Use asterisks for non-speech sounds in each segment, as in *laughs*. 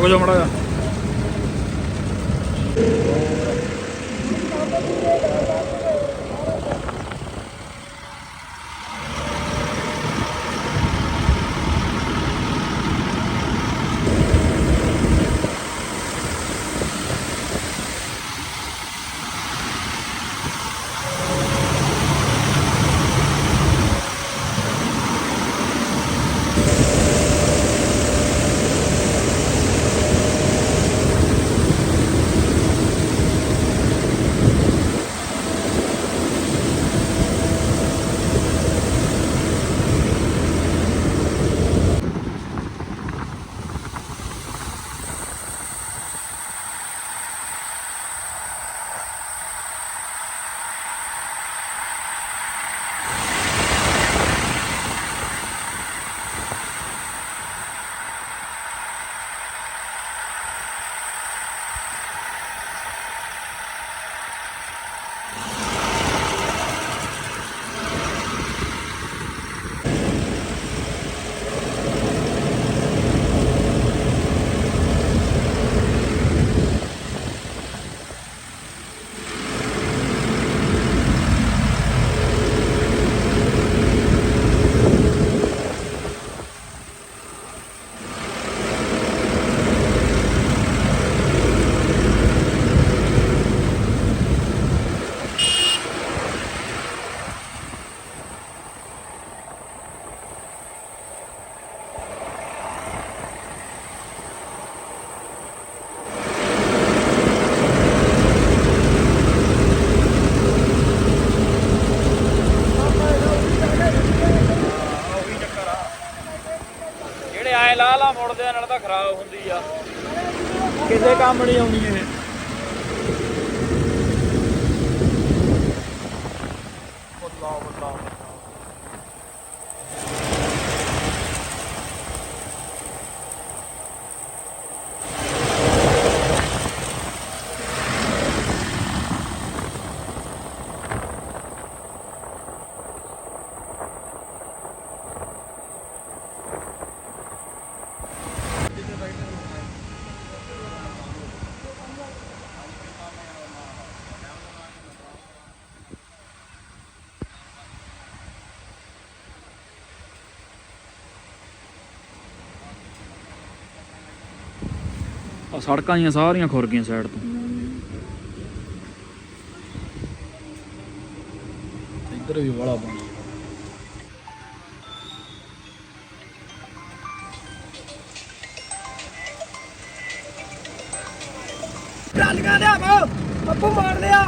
ਰੁਕ ਜਾ ਮੜਾ ਕੰਮ ਨਹੀਂ ਆਉਣੀ ਆ ਸੜਕਾਂ ਦੀਆਂ ਸਾਰੀਆਂ ਖੁਰ ਗਈਆਂ ਸਾਈਡ ਤੋਂ। ਇੱਧਰ ਵੀ ਵਾਲਾ ਬਣ ਟਰਾਲੀਆਂ ਲਿਆ ਵਾ ਪੱਪੂ ਮਾਰ ਲਿਆ।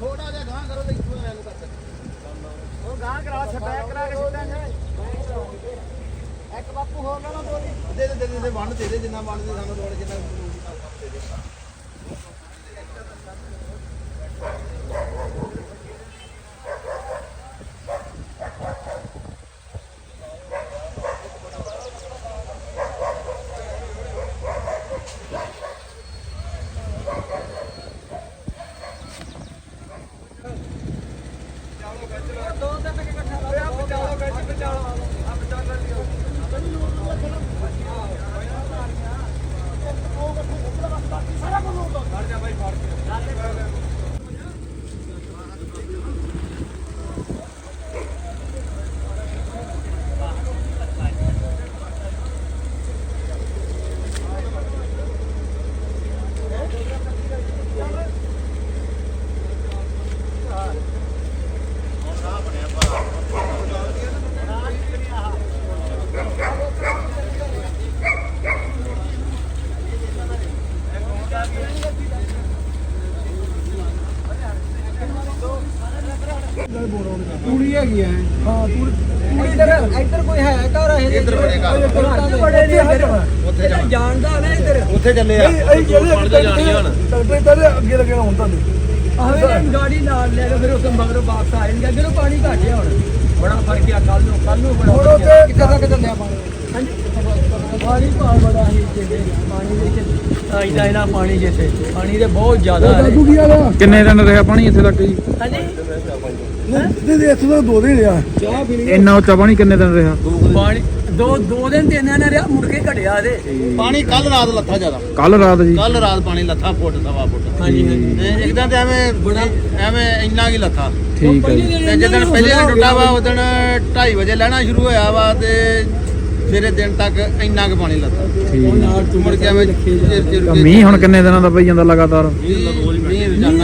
ਥੋੜਾ ਜਿਹਾ ਗਾਂ ਕਰੋ ਤੇ ਇੱਥੋਂ ਐਨ ਕਰ ਉਹ ਗਾਂ ਕਰਾ ਸਟੈਕ ਕਰਾ ਕੇ ਸਿੱਟਾਂਗੇ ਇੱਕ ਬਾਪੂ ਹੋਰ ਗਿਆ ਨਾ ਦੋਰੀ ਦੇ ਦੇ ਦੇ ਵੰਡ ਦੇ ਦੇ, ਜਿੰਨਾ ਵੰਡ ਸਾਨੂੰ ਲੋੜ ਜਿੰਨਾ ਦੇ ਦੇ ਤੂੜੀ ਹੈਗੀ ਹੈ ਹਾਂ ਤੂੜੀ ਇੱਧਰ ਇੱਧਰ ਕੋਈ ਹੈ ਘਰ ਇਹ ਇੱਧਰ ਬੜੇ ਘਰ ਬੜੇ ਨੇ ਉੱਥੇ ਜਾਣਦਾ ਇੱਧਰ ਉੱਥੇ ਚੱਲੇ ਆ ਅਸੀਂ ਜਿਹੜੇ ਟਰੈਕਟਰ ਪਹਿਲੇ ਅੱਗੇ ਲੱਗੇ ਹੁਣ ਤੁਹਾਡੇ। ਆਵੇਂ ਗਾੜੀ ਨਾਲ ਲੈ ਕੇ ਫਿਰ ਉਸ ਮਗਰੋਂ ਵਾਪਸ ਆ ਜਾਣਗੇ। ਅੱਗੇ ਨੂੰ ਪਾਣੀ ਘੱਟ ਗਿਆ ਹੁਣ। ਬੜਾ ਫ਼ਰਕ ਆ ਕੱਲ ਨੂੰ ਕੱਲ ਨੂੰ ਬੜਾ ਉੱਥੇ ਕਿੱਥੇ ਤੱਕ ਚੱਲਿਆ ਪਾਣੀ? ਹਾਂਜੀ। ਪਾਣੀ ਬੜਾ ਹੀ ਜਿਹੜੇ ਪਾਣੀ ਦੇ ਵਿੱਚ ਆਈਦਾ ਇਹਨਾਂ ਪਾਣੀ ਜਿੱਥੇ। ਪਾਣੀ ਦੇ ਬਹੁਤ ਜ਼ਿਆਦਾ ਹੈ ਕਿੰਨੇ ਦਿਨ ਰਿਹਾ ਪਾਣੀ ਇੱਥੇ ਤੱਕ ਜੀ? ਹਾਂਜੀ। ਨਹੀਂ ਨਹੀਂ ਇੱਥੇ ਤਾਂ ਦੋ ਦਿਨ ਰਿਹਾ। ਚਾਹ ਪੀਣੀ ਇੰਨਾ ਉੱਚਾ ਪਾਣੀ ਕਿੰਨੇ ਦਿਨ ਰਿਹਾ? ਪਾਣੀ ਦੋ ਦੋ ਦਿਨ ਤਿੰਨ ਦਿਨ ਰਿਹਾ ਮੁੜ ਕੇ ਘਟਿਆ ਇਹਦੇ। ਪਾਣੀ ਕੱਲ ਰਾਤ ਲੱਥਾ ਜ਼ਿਆਦਾ। ਕੱਲ ਰਾਤ ਜੀ। ਕੱਲ ਰਾਤ ਪਾਣੀ ਲੱਥਾ ਫੁੱਟ ਸਵਾ ਫੁੱਟ। ਹਾਂਜੀ ਹਾਂਜੀ। ਤੇ ਇੱਕਦਾਂ ਤੇ ਐਵੇਂ ਐਵੇਂ ਇੰਨਾ ਕੀ ਲੱਥਾ। ਠੀਕ ਹੈ ਜੀ। ਤੇ ਜਦੋਂ ਪਹਿਲੇ ਦਿਨ ਟੁੱਟਾ ਵਾ ਉਦੋਂ 2:30 ਵਜੇ ਲੈਣਾ ਸ਼ੁਰੂ ਹੋਇਆ ਵਾ ਤੇ ਸਵੇਰੇ ਦਿਨ ਤੱਕ ਇੰਨਾ ਕੁ ਪਾਣੀ ਲੱਥਾ। ਠੀਕ ਮੁੜ ਕੇ ਐਵੇਂ ਚਿਰ ਚਿਰ ਤਾਂ ਮੀਂਹ ਹੁਣ ਕਿੰਨੇ ਦਿਨਾਂ ਦਾ ਪਈ ਜਾਂਦਾ ਲਗਾਤਾਰ?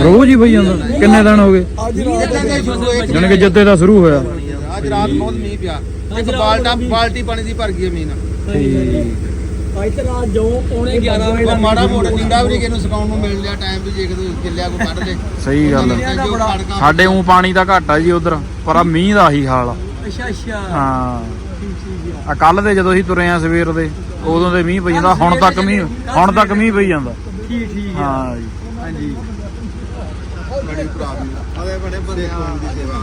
ਰੋਜ਼ ਹੀ ਪਈ ਜਾਂਦਾ। ਕਿੰਨੇ ਦਿਨ ਹੋ ਗਏ? ਜਿੱਦਾਂ ਦਾ ਸ਼ੁਰੂ ਹੋਇਆ ਜਾਣੀ ਕਿ ਜਿੱਦੇ ਦਾ ਸ਼ੁਰੂ ਹੋਇਆ। ਅੱਜ ਰਾਤ ਬਹੁਤ ਮੀਂਹ ਪਿਆ। ਇੱਕ ਬਾਲਟਾ ਬਾਲਟੀ ਪਾਣੀ ਦੀ ਭਰ ਗਈ ਜ਼ਮੀਨ ਅੱਜ ਤੇ ਰਾਤ ਜੋ ਪੌਣੇ 11 ਵਜੇ ਉਹ ਮਾੜਾ ਮੋਟਾ ਲੀੜਾ ਵੀ ਨੀ ਕਿਸੇ ਨੂੰ ਸੁਕਾਉਣ ਨੂੰ ਮਿਲ ਲਿਆ ਟਾਈਮ ਵੀ ਜੇ ਕਿਤੇ ਚੱਲਿਆ ਕੋਈ ਕੱਢ ਲੇ। ਸਹੀ ਗੱਲ ਸਾਡੇ ਉਂ ਪਾਣੀ ਦਾ ਘਾਟਾ ਜੀ ਉਧਰ ਪਰ ਆ ਮੀਂਹ ਦਾ ਹੀ ਹਾਲ ਆ। ਅੱਛਾ ਅੱਛਾ। ਹਾਂ। ਆ। ਕੱਲ ਦੇ ਜਦੋਂ ਅਸੀਂ ਤੁਰੇ ਆ ਸਵੇਰ ਦੇ ਉਦੋਂ ਦੇ ਮੀਂਹ ਪਈ ਜਾਂਦਾ ਹੁਣ ਤੱਕ ਮੀਂਹ ਹੁਣ ਤੱਕ ਮੀਂਹ ਪਈ ਜਾਂਦਾ ਠੀਕ ਠੀਕ ਹਾਂ ਜੀ। ਹਾਂਜੀ। ਬੜੀ ਪ੍ਰੋਬਲਮ ਆਵੇ ਬੜੇ ਬੰਦੇ ਆਉਣ ਦੀ ਸੇਵਾ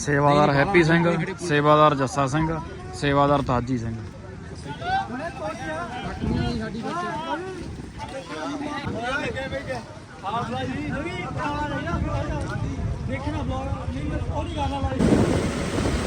ਸੇਵਾਦਾਰ ਹੈਪੀ ਸਿੰਘ ਸੇਵਾਦਾਰ ਜੱਸਾ ਸਿੰਘ ਸੇਵਾਦਾਰ ਤਾਜੀ ਸਿੰਘ ਹਾਸਲਾ ਜੀ ਨਵੀਂ ਆਣਾ ਚਾਹੀਦਾ ਦੇਖਣਾ ਬਲੌਗ ਨਹੀਂ ਉਹਦੀ ਗੱਲ ਆ ਲਾਈ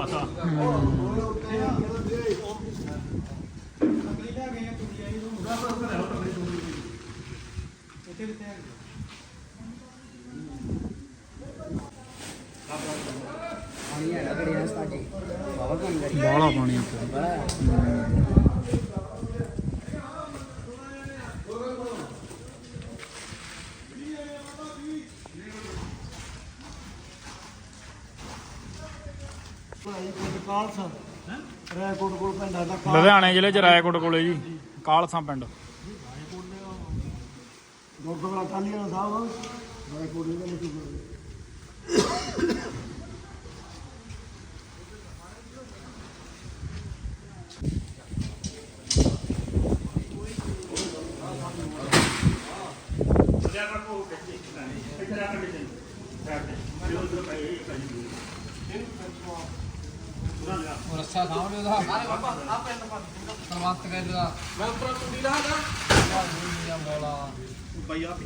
ਪਾਣੀ ਲੈ ਗਈ ਉਹ ਮਾਤਾ ਬਾਹਲਾ ਪਾਣੀ ਉੱਤੇ ਕਾਲਸਾ। ਦੋ ਪਿੰਡਾਂ ਦਾ ਲੁਧਿਆਣੇ ਜ਼ਿਲ੍ਹੇ ਚ ਰਾਏਕੋਟ ਕੋਲੇ ਜੀ ਕਾਲਸਾ ਪਿੰਡ। ਗੁਰਦੁਆਰਾ ਕਾਲੀਆ ਸਾਹਿਬ ਰਾਏਕੋਟ ਦਾ ਮਸ਼ਹੂਰ ਰੱਸਾ ਸਾਹਮਣੇ ਉਹਦਾ ਸਰਵੰਤ ਕਹਿੰਦੇ ਦਾ ਮੈਂ ਉੱਪਰ ਕੁੰਡੀ ਲਾ ਦਾ ਬੋਲਾ ਰੁਕ ਜਾ ਰੁਕ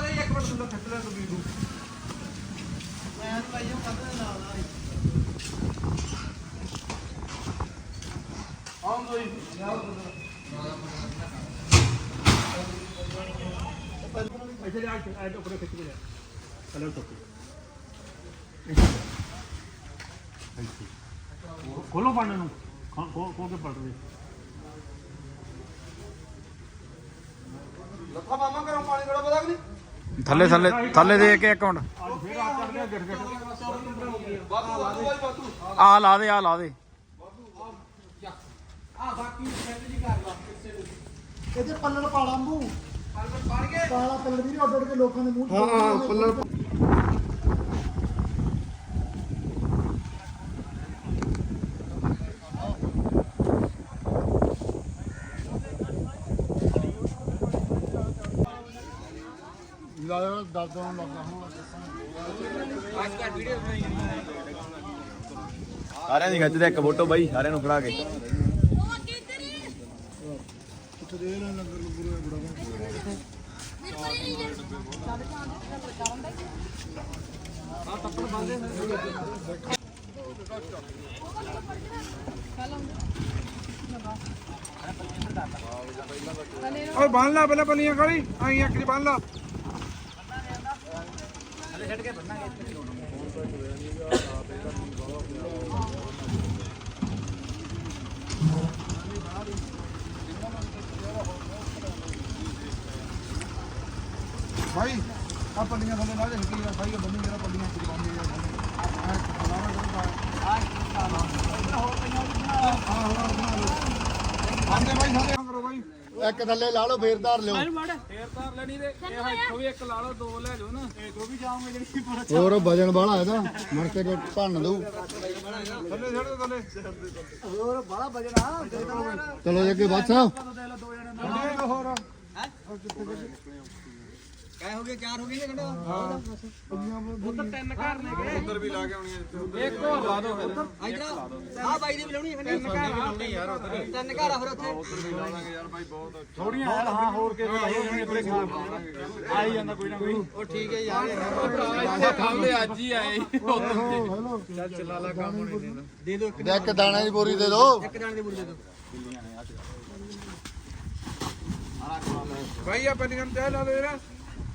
ਜਾ ਜੀ, ਇੱਕ ਮਿੰਟ ਸੁਣੋ ਖੱਟ ਲੈ ਸੁਬੀ ਨੂੰ ਇੱਥੇ ਜਾ ਐਡ ਉੱਪਰ ਖਿੱਚ ਕੇ ਜਾ ਕਲਰ ਟੋਕੇ ਖੋਲੋ ਪਾਣੇ ਨੂੰ ਖੋ ਖੋ- ਖੋਲ ਕੇ ਪੜ ਦੇ ਲੱਖਾ ਮਾਮਾ ਕਰੋ ਪਾਣੀ ਥੋੜਾ ਪਤਾ ਕਿ ਨਹੀਂ ਥੱਲੇ ਥੱਲੇ ਥੱਲੇ ਦੇ ਕੇ ਇੱਕ ਮਿੰਟ ਆ ਲਾ ਦੇ ਆ ਲਾ ਦੇ। ਆ ਬਾਕੀ ਸੈੱਟ ਜੀ ਕਰ ਲਾ ਕਿਸੇ ਨੂੰ। ਇਹਦੇ ਪੱਲਣ ਪਾਲਾ ਮੂੰਹ। ਪਲਵਰ ਪੜ ਗਏ ਪਾਲਾ ਪੱਲਣ ਵੀ ਉੱਡ ਉੱਡ ਕੇ ਲੋਕਾਂ ਦੇ ਮੂੰਹ ਚ ਹਾਂ ਹਾਂ ਪੱਲਣ ਅੱਜ ਕੱਟ ਵੀਡੀਓ ਬਣਾਈ ਸਾਰਿਆਂ ਦੀ ਖਿੱਚਦੇ ਇੱਕ ਫੋਟੋ ਬਾਈ ਸਾਰਿਆਂ ਨੂੰ ਫੜਾ ਕੇ। ਓਏ ਬੰਨ ਲਾ ਪਹਿਲਾਂ ਪੱਲੀਆਂ ਕਾਲੀ, ਆਈ ਇੱਕ ਜੀ ਬੰਨ ਲਾ। ਭਾਈ ਆ ਪੱਲੀਆਂ ਥੱਲੇ ਲਾ ਦੇ ਨਿਕਲੀ ਆ, ਭਾਈ ਬੰਨੀ ਜਿਹੜਾ ਪੱਲੀਆਂ ਚ ਬੰਨੀ ਆ ਆਂਦੇ ਭਾਈ ਸਾਡੇ ਕਰੋ ਭਾਈ ਇੱਕ ਥੱਲੇ ਲਾ ਲਓ ਫੇਰ ਧਾਰ ਲਿਓ। ਹੋਰ ਵਜਨ ਵਾਲਾ ਇਹਦਾ ਮਰ ਕੇ ਕੋਈ ਭੰਨ ਦੂ ਥੱਲੇ ਛੱਡ ਦੇ ਥੱਲੇ। ਚਲੋ ਅੱਗੇ ਬਾਦ ਸਾਹਿਬ ਥੱਲੇ ਹੋਰ। ਕਾਹ ਹੋ ਗਏ ਚਾਰ ਹੋ ਗਏ ਇਹ ਕੰਡਾ ਇੱਕ ਹੋਰ ਲਾ ਦੋ ਫਿਰ। ਇਧਰ ਆ ਬਾਈ ਦੀ ਵੀ ਲਾਉਣੀ ਹੈ ਤਿੰਨ ਘਰ ਲਾਉਣੀ ਯਾਰ ਉਧਰ ਤਿੰਨ ਘਰ ਆ ਫਿਰ ਉੱਥੇ। ਥੋੜੀਆਂ ਹਾਂ ਹੋਰ ਕੇ ਆਈ ਜਾਂਦਾ ਕੋਈ ਨਾ ਕੋਈ। ਉਹ ਠੀਕ ਹੈ ਯਾਰ ਇੱਥੇ ਖਾਂਦੇ ਅੱਜ ਹੀ ਆਏ। ਦੇ ਦਿਓ ਇੱਕ ਇੱਕ ਦਾਣੇ ਦੀ ਬੋਰੀ ਦੇ ਦਿਓ ਇੱਕ ਜਾਣ ਦੀ ਬੁਰੀ ਦੇ ਦਿਓ ਭਾਈ ਆ ਪੱਲੀਆਂ ਨੂੰ ਚਾਹ ਲਾ ਦੇ ਯਾਰ।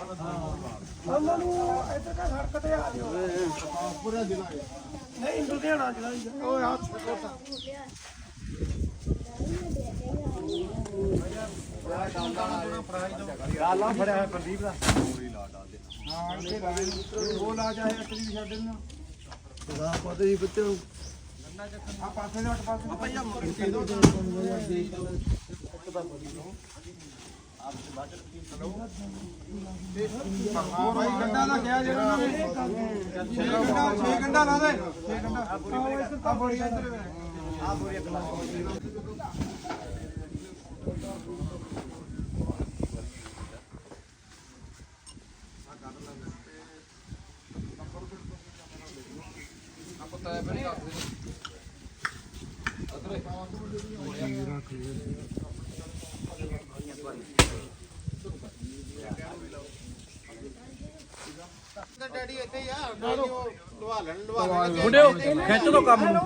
ਉਹਨਾਂ ਨੂੰ ਇੱਧਰ ਕਾ ਸੜਕ ਤੇ ਆ ਜਿਓ ਪੂਰਾ ਜ਼ਿਲ੍ਹਾ ਨਹੀਂ ਲੁਧਿਆਣਾ ਜ਼ਿਲ੍ਹਾ ਹੀ ਆ। ਉਹ ਹੱਥ ਕੋਟਾ। ਲਾਲਾ ਫੜਿਆ ਹੈ ਪ੍ਰਦੀਪ ਦਾ। ਹਾਂ ਇੱਥੇ ਲਾ ਦੇ। ਉਹ ਲਾ ਜਾਏ ਅਸਲੀ ਵੀ ਛੱਡ ਦੇਣਾ ਦਾ ਪਤਾ ਹੀ ਬੱਚੇ ਆ ਪਾਸੇ ਦੇ ਪਾਸੇ ਭਈਆ ਹਾਂ ਭਾਈ ਗੰਡਾ ਦਾ ਕਿਹਾ ਜਿਹੜਾ ਉਹਨਾਂ ਨੇ 6 ਗੰਡਾ 6 ਗੰਡਾ ਲਾ ਦੇ 6 ਗੰਡਾ ਆ ਬੁਰੀ ਆ ਬੁਰੀ ਇੱਧਰ ਆ ਬੁਰੀ ਇੱਕ ਲਾ ਰੱਖ ਲਿਆ ਡੈਡੀ ਇੱਥੇ ਹੀ ਆ ਡੈਡੀ ਉਹ ਲਵਾ ਲੈਣ ਲਵਾ ਲੈਣ ਮੁੰਡਿਓ ਖਿੱਚ ਦੋ ਕੰਮ ਨੂੰ।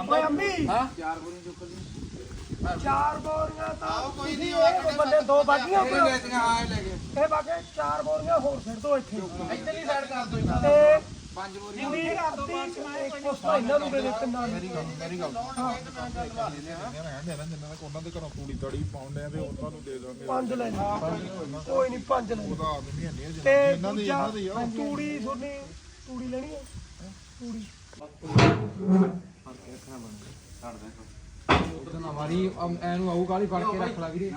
ਓਏ ਅੰਮੀ ਹਾਂ ਚਾਰ ਬੋਰੀਆਂ ਚੁੱਕ ਲਈ ਚਾਰ ਬੋਰੀਆਂ ਤਾਂ ਆਓ ਕੋਈ ਨਹੀਂ ਉਹ ਬੰਦੇ ਦੋ ਬਾਟੀਆਂ ਲੈ ਕੇ ਆਏ ਲੈ ਕੇ। ਇਹ ਬਾਕੀ ਚਾਰ ਬੋਰੀਆਂ ਹੋਰ ਸਿੱਟ ਦੋ ਇੱਥੇ। ਇੱਧਰਲੀ ਸਾਈਡ ਕਰ ਦੋ ਤੇ ਪੰਜ ਬੋਰੀ ਜਿੰਨੀ ਕਰਦੀ ਇੱਕ ਪੁਸਤਾ ਇਹਨਾਂ ਨੂੰ ਦੇ ਦੇ ਤਿੰਨਾਂ ਨੂੰ ਮੇਰੀ ਗੱਲ ਮੇਰੀ ਗੱਲ ਉਹਨਾਂ ਦੇ ਘਰੋਂ ਤੂੜੀ ਤੜੀ ਪਾਉਂਦੇ ਆ ਤੇ ਉਹਨਾਂ ਨੂੰ ਦੇ ਦਾਂਗੇ ਪੰਜ ਲੈ ਕੋਈ ਨਹੀਂ ਪੰਜ ਲੈ ਲੈ। ਉਹਦਾ ਆਦਮੀ ਹੈ ਨਹੀਂ ਤੇ ਇਹਨਾਂ ਦੀ ਇਹਨਾਂ ਦੀ ਆ। ਤੂੜੀ ਸੁਣੀ ਤੂੜੀ ਲੈਣੀ ਹੈ? ਤੂੜੀ। ਉਹਦਾ ਨਾ ਮਾਰੀ ਐਨੂੰ ਆਊ ਕਾਲੀ ਫੜ ਕੇ ਰੱਖ ਲਾ ਵੀਰੇ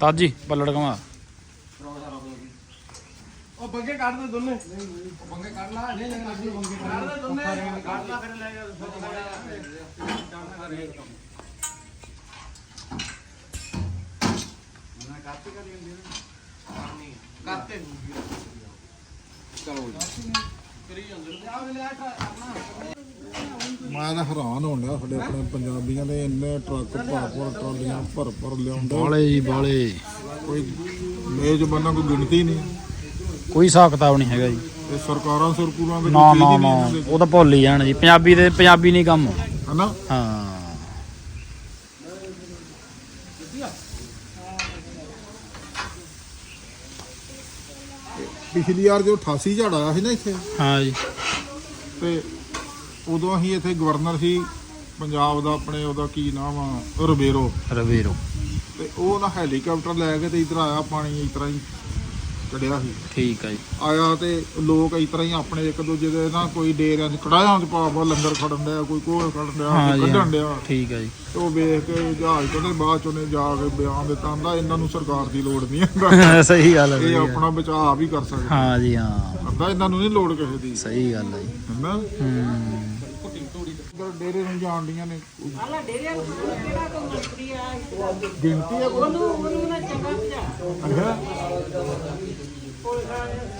ਤਾਜੀ ਪੱਲੜ ਕਮਾ ਉਹ ਬੱਗੇ ਕੱਢ ਦੇ ਦੋਨੇ। ਬੰਗੇ ਕੱਢ ਲਾ ਨਹੀਂ ਲੱਗਣਾ ਸੀ ਬੰਗੇ ਕੱਢ ਕੱਢ ਦੇ ਦੋਨੇ। ਕੱਢ ਲਾ ਫਿਰ ਲੈ ਜਾ। ਕਰਤੇ ਮੈਂ ਤਾਂ ਹੈਰਾਨ ਹੋਣ ਡਿਆ ਸਾਡੇ ਆਪਣੇ ਪੰਜਾਬੀਆਂ ਦੇ ਇੰਨੇ ਟਰੱਕ ਭਰ ਭਰ ਟਰਾਲੀਆਂ ਭਰ ਭਰ ਲਿਆਉਂਦੇ। ਬਾਲੇ ਜੀ ਬਾਲੇ ਕੋਈ ਮੇਜ ਬੰਨਾ ਕੋਈ ਗਿਣਤੀ ਨਹੀਂ। ਕੋਈ ਹਿਸਾਬ ਕਿਤਾਬ ਨਹੀਂ ਹੈਗਾ ਜੀ। ਤੇ ਸਰਕਾਰਾਂ ਸਰਕੂਲਾਂ ਦੇ ਨਾ ਨਾ ਨਾ ਉਹ ਤਾਂ ਭੁੱਲ ਹੀ ਜਾਣ ਜੀ। ਪੰਜਾਬੀ ਦੇ ਪੰਜਾਬੀ ਨਹੀਂ ਕੰਮ। ਹਨਾ? ਹਾਂ। ਪਿਛਲੀ ਵਾਰ ਜੋ 88 ਝੜ ਆਇਆ ਸੀ ਨਾ ਇੱਥੇ ਹਾਂ ਜੀ। ਤੇ ਉਦੋਂ ਅਸੀਂ ਇੱਥੇ ਗਵਰਨਰ ਸੀ ਪੰਜਾਬ ਦਾ ਆਪਣੇ ਉਹਦਾ ਕੀ ਨਾਮ ਆ ਰਬੇਰੋ ਰਵੀਰੋ। ਤੇ ਉਹ ਨਾ ਹੈਲੀਕਾਪਟਰ ਲੈ ਕੇ ਤੇ ਇਧਰ ਆਇਆ ਪਾਣੀ ਇਸ ਤਰ੍ਹਾਂ ਹੀ ਚੜਿਆ ਸੀ। ਠੀਕ ਆ ਜੀ। ਆਇਆ ਤੇ ਲੋਕ ਇਸ ਤਰ੍ਹਾਂ ਹੀ ਆਪਣੇ ਇੱਕ ਦੂਜੇ ਦੇ ਨਾ ਕੋਈ ਡੇਰਿਆਂ 'ਚ ਕੜਾਹਿਆਂ 'ਚ ਪਾ ਪਾ ਲੰਗਰ ਖੜਨ ਡਿਆ ਕੋਈ ਕੋਲ ਖੜਨ ਡਿਆ ਕੋਈ ਕੱਢਣ। ਡਿਆ। ਠੀਕ ਆ ਜੀ। ਤੇ ਉਹ ਵੇਖ ਕੇ ਜਹਾਜ਼ ਤੋਂ ਨੇ ਬਾਅਦ ਚੋਂ ਜਾ ਕੇ ਬਿਆਨ ਦਿੱਤਾ ਹੁੰਦਾ ਇਹਨਾਂ ਨੂੰ ਸਰਕਾਰ ਦੀ ਲੋੜ ਨਹੀਂ *laughs* ਹੁੰਦਾ ਸਹੀ ਗੱਲ ਹੈ ਇਹ। ਆਪਣਾ ਬਚਾਅ ਆਪ ਹੀ ਕਰ ਸਕਦੇ। ਹਾਂ ਜੀ ਹਾਂ। ਅੱਧਾ ਇਹਨਾਂ ਨੂੰ ਨਹੀਂ ਲੋੜ ਕਿਸੇ ਦੀ। ਸਹੀ ਗੱਲ ਹੈ ਜੀ। ਹੈਨਾ ਹੂੰ। ਡੇਰੇ ਨੂੰ ਜਾਣਦੀਆਂ ਨੇ। ਆਲਾ ਡੇਰੇ ਨੂੰ ਕਿਹੜਾ ਕੋਈ ਮੰਤਰੀ ਆ ਗਿਣਤੀ ਆ ਉਹਨੂੰ ਉਹਨੂੰ ਨਾ ਚੰਗਾ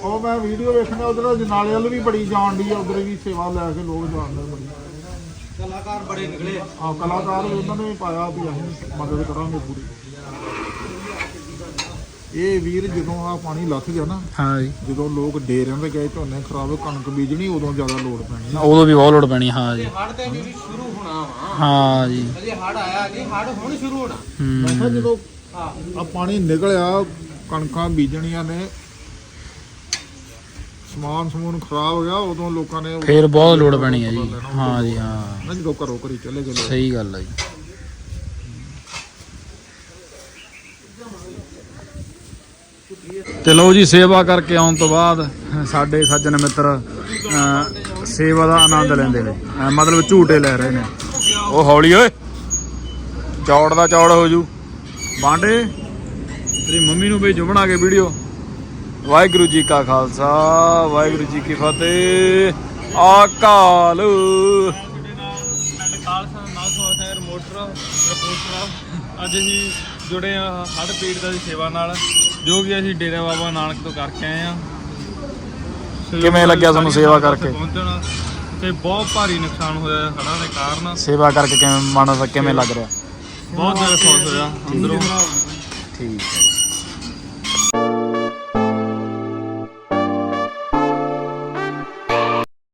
ਉਹ ਮੈਂ ਵੀਡੀਓ ਵੇਖਣਾ ਉਧਰ ਜਨਾਲੇ ਵੱਲ ਵੀ ਬੜੀ ਜਾਣਦੀ ਆ ਉਧਰ ਵੀ ਸੇਵਾ ਲੈ ਕੇ ਲੋਕ ਜਾਣਦੇ ਬੜੀ। ਕਲਾਕਾਰ ਬੜੇ ਨਿਕਲੇ। ਆ ਕਲਾਕਾਰ ਵੀ ਉਹਨਾਂ ਨੇ ਵੀ ਪਾਇਆ ਵੀ ਅਸੀਂ ਮਦਦ ਕਰਾਂਗੇ ਪੂਰੀ। ਇਹ ਵੀਰ ਜਦੋਂ ਆ ਪਾਣੀ ਲੱਥ ਗਿਆ ਨਾ ਹਾਂ ਜੀ। ਜਦੋਂ ਲੋਕ ਡੇਰਿਆਂ ਤੇ ਗਏ ਝੋਨੇ ਖਰਾਬ ਕਣਕ ਬੀਜਣੀ ਉਦੋਂ ਜ਼ਿਆਦਾ ਲੋੜ ਪੈਣੀ ਉਦੋਂ ਵੀ ਬਹੁਤ ਲੋੜ ਪੈਣੀ ਹਾਂ ਜੀ। ਹੜ ਤੇ ਵੀ ਸ਼ੁਰੂ ਹੋਣਾ ਵਾ। ਹਾਂ ਜੀ। ਅਜੇ ਹੜ ਆਇਆ ਨਹੀਂ ਹੜ ਹੁਣ ਸ਼ੁਰੂ ਹੋਣਾ। ਮੈਂ ਕਿਹਾ ਜਦੋਂ ਆ ਪਾਣੀ ਨਿਕਲਿਆ ਕਣਕਾਂ ਬੀਜਣੀਆਂ ਨੇ ਸਮਾਨ ਸਮੂਨ ਖਰਾਬ ਹੋ ਗਿਆ ਉਦੋਂ ਲੋਕਾਂ ਨੇ ਫੇਰ ਬਹੁਤ ਲੋੜ ਪੈਣੀ ਹੈ ਜੀ। ਹਾਂ ਜੀ ਹਾਂ। ਨਾ ਜਦੋਂ ਘਰੋਂ ਘਰੀ ਚਲੇ ਗਏ। ਸਹੀ ਗੱਲ ਹੈ ਜੀ। ਤੇ ਲਓ ਜੀ ਸੇਵਾ ਕਰਕੇ ਆਉਣ ਤੋਂ ਬਾਅਦ ਸਾਡੇ ਸੱਜਣ ਮਿੱਤਰ ਸੇਵਾ ਦਾ ਆਨੰਦ ਲੈਂਦੇ ਨੇ। ਮਤਲਬ ਝੂਟੇ ਲੈ ਰਹੇ ਨੇ। ਉਹ ਹੌਲੀ ਓਏ ਚੌੜ ਦਾ ਚੌੜ ਹੋ ਜੂ। ਬਾਂਡੇ ਤੇਰੀ ਮੰਮੀ ਨੂੰ ਭੇਜੋ ਬਣਾ ਕੇ ਵੀਡੀਓ। ਵਾਹਿਗੁਰੂ ਜੀ ਕਾ ਖਾਲਸਾ ਵਾਹਿਗੁਰੂ ਜੀ ਕੀ ਫਤਿਹ। ਆਕਾਲ। ਖਾਲਸਾ ਰਿਪੋਰਟਰ ਅੱਜ ਅਸੀਂ ਜੁੜੇ ਆ ਹੜ੍ਹ ਪੀੜਤਾਂ ਦੀ ਸੇਵਾ ਨਾਲ ਜੋ ਕਿ ਅਸੀਂ ਡੇਰਾ ਬਾਬਾ ਨਾਨਕ ਤੋਂ ਕਰਕੇ ਆਏ ਆ। ਕਿਵੇਂ ਲੱਗਿਆ ਤੁਹਾਨੂੰ ਸੇਵਾ ਕਰਕੇ? ਪਹੁੰਚਣ ਤੇ ਬਹੁਤ ਭਾਰੀ ਨੁਕਸਾਨ ਹੋਇਆ ਹੜ੍ਹਾਂ ਦੇ ਕਾਰਨ। ਸੇਵਾ ਕਰਕੇ ਕਿਵੇਂ ਮਨ ਕਿਵੇਂ ਲੱਗ ਰਿਹਾ? ਬਹੁਤ ਜ਼ਿਆਦਾ ਖੁਸ਼ ਹੋਇਆ ਅੰਦਰੋਂ। ਠੀਕ ਹੈ।